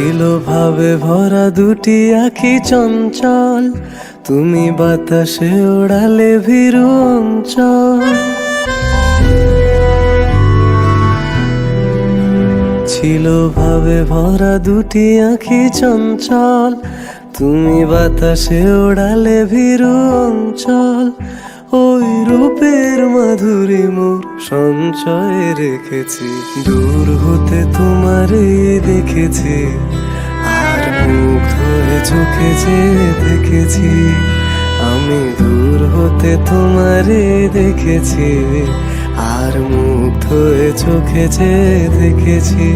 ছিল ভাবে ভরা দুটি আখি চঞ্চল। তুমি বাতাসে ওড়ালে ভীরু অঞ্চল। ছিল ভাবে ভরা দুটি আখি চঞ্চল। তুমি বাতাসে ওড়ালে ভীরু অঞ্চল। ওই রূপের মাধুরী মোর সঞ্চয়ে রেখেছি। দূর হতে তোমারে দেখেছি। আর মুখ ধরে চোখে যে দেখেছি, আমি দূর হতে তোমারে দেখেছি। আর মুখ ধরে চোখে যে দেখেছি।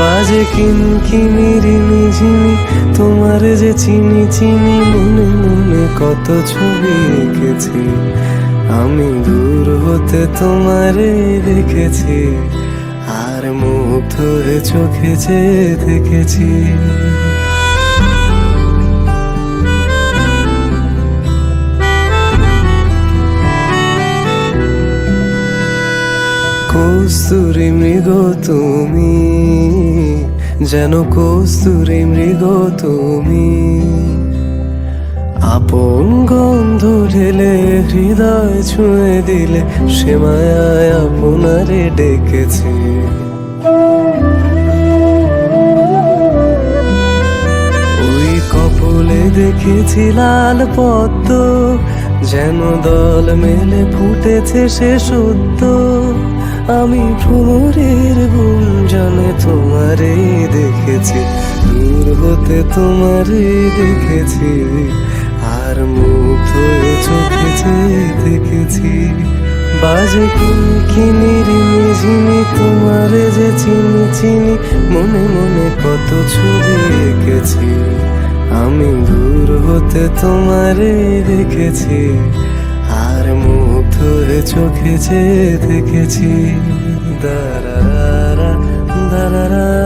বাজে কিনকিনি রিনি ঝিনি তোমার যে চিনি চিনি, মনে মনে কত ছবি এঁকেছি আমি দূর হতে তোমারে দেখেছি, আর মুখ ধরে চোখে যে দেখেছি। কস্তুরি মৃগ তুমি। যেন কস্তুরি মৃগ তুমি। আপন গন্ধ ঢেলে হৃদয় ছুঁয়ে দিলে সে মায়ায় আপনারে ডেকেছে। ওই কপলে দেখেছি লাল পদ্ম, যেন দল মেলে ফুটেছে সে সত্য। আমি ভ্রমরের গুঞ্জনে তোমারে দেখেছি, দূর হতে তোমারে দেখেছি, আর মুখ ধরে চোখে দেখেছি। বাজে কিনি ঝিনি তোমারে যে চিনি চিনি, মনে মনে কত ছবি এঁকেছি। আমি দূর হতে তোমারে দেখেছি আর মুখ ধরে চোখে যে দেখেছি দারারা দারারা